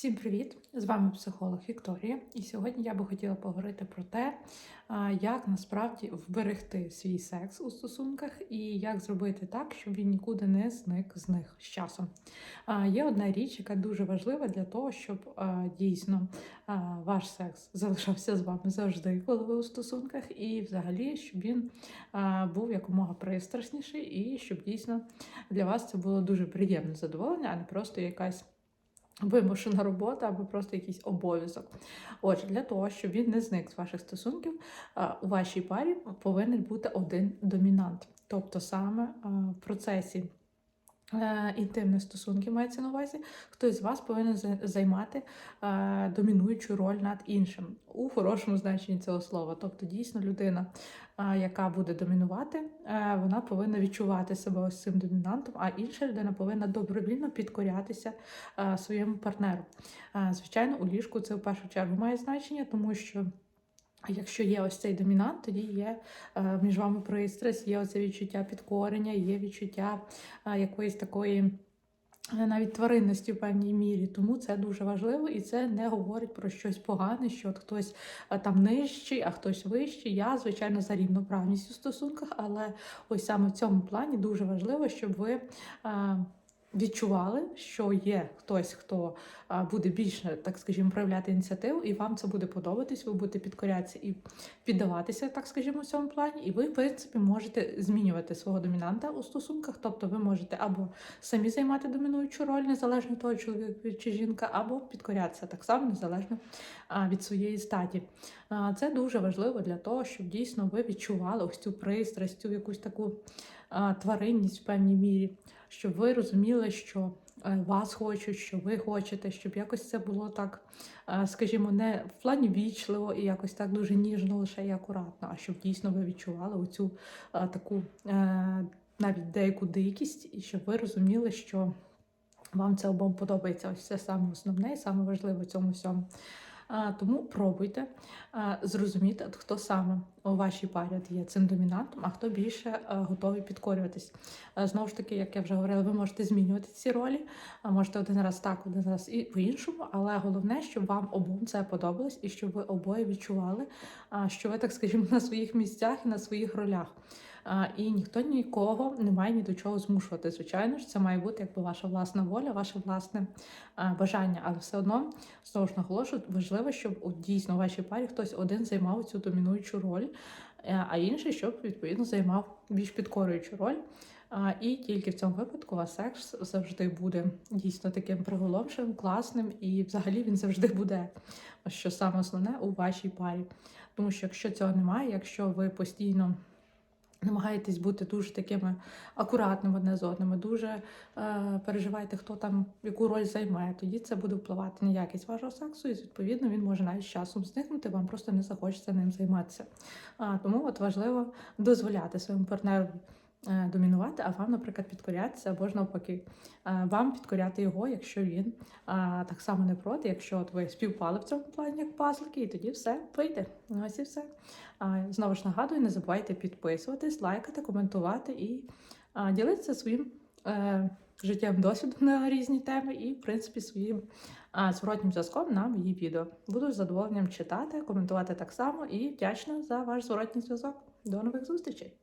Всім привіт! З вами психолог Вікторія. І сьогодні я би хотіла поговорити про те, як насправді вберегти свій секс у стосунках і як зробити так, щоб він нікуди не зник з них з часом. Є одна річ, яка дуже важлива для того, щоб дійсно ваш секс залишався з вами завжди, коли ви у стосунках, і взагалі, щоб він був якомога пристрасніший, і щоб дійсно для вас це було дуже приємне задоволення, а не просто якась вимушена робота або просто якийсь обов'язок. Отже, для того, щоб він не зник з ваших стосунків, у вашій парі повинен бути один домінант. Тобто саме в процесі е, інтимних стосунків мається на увазі, хтось з вас повинен займати е, домінуючу роль над іншим у хорошому значенні цього слова. Тобто, дійсно, людина, е, яка буде домінувати, вона повинна відчувати себе ось цим домінантом, а інша людина повинна добровільно підкорятися своєму партнеру. Звичайно, у ліжку це в першу чергу має значення, тому що. Якщо є ось цей домінант, тоді є е, між вами пристрасть, є оце відчуття підкорення, є відчуття е, якоїсь такої е, навіть тваринності в певній мірі. Тому це дуже важливо і це не говорить про щось погане, що от хтось там нижчий, а хтось вищий. Я, звичайно, за рівноправність у стосунках, але ось саме в цьому плані дуже важливо, щоб ви. Відчували, що є хтось, хто буде більше, так скажімо, проявляти ініціативу, і вам це буде подобатись, ви будете підкорятися і піддаватися, так скажімо, в цьому плані, і ви, в принципі, можете змінювати свого домінанта у стосунках. Тобто ви можете або самі займати домінуючу роль, незалежно від того, чоловік чи жінка, або підкорятися так само незалежно від своєї статі. Це дуже важливо для того, щоб дійсно ви відчували ось цю пристрасть, цю якусь таку тваринність в певній мірі, щоб ви розуміли, що е, вас хочуть, що ви хочете, щоб якось це було так, е, скажімо, не в плані вічливо і якось так дуже ніжно, лише і акуратно, а щоб дійсно ви відчували оцю е, таку навіть деяку дикість, і щоб ви розуміли, що вам це обом подобається. Ось це саме основне і саме важливе в цьому всьому. Тому пробуйте зрозуміти, хто саме у вашій парі є цим домінантом, а хто більше готовий підкорюватись. Знову ж таки, як я вже говорила, ви можете змінювати ці ролі, можете один раз так, один раз і по-іншому, але головне, щоб вам обом це подобалось і щоб ви обоє відчували, що ви, так скажімо, на своїх місцях і на своїх ролях. І ніхто нікого не має ні до чого змушувати. Звичайно ж, це має бути якби ваша власна воля, ваше власне бажання. Але все одно знову ж наголошую, важливо, щоб от, дійсно у вашій парі хтось один займав цю домінуючу роль, е, а інший, щоб відповідно займав більш підкорюючу роль. І тільки в цьому випадку у вас секс завжди буде дійсно таким приголомшеним, класним, і взагалі він завжди буде, що саме основне у вашій парі. Тому що якщо цього немає, якщо ви постійно намагаєтесь бути дуже такими акуратними одне з одними, дуже е, переживаєте, хто там яку роль займе, тоді це буде впливати на якість вашого сексу, і відповідно він може навіть з часом зникнути, вам просто не захочеться ним займатися. А, тому от важливо дозволяти своєму партнеру. Е, Домінувати, а вам, наприклад, підкорятися або ж навпаки, е, вам підкоряти його, якщо він так само не проти, якщо от ви співпали в цьому плані як пазлики, і тоді все вийде. Ось і все. Знову ж нагадую, не забувайте підписуватись, лайкати, коментувати і ділитися своїм е, життєвим досвідом на різні теми і, в принципі, своїм зворотнім зв'язком на мої відео. Буду з задоволенням читати, коментувати так само і вдячна за ваш зворотній зв'язок. До нових зустрічей!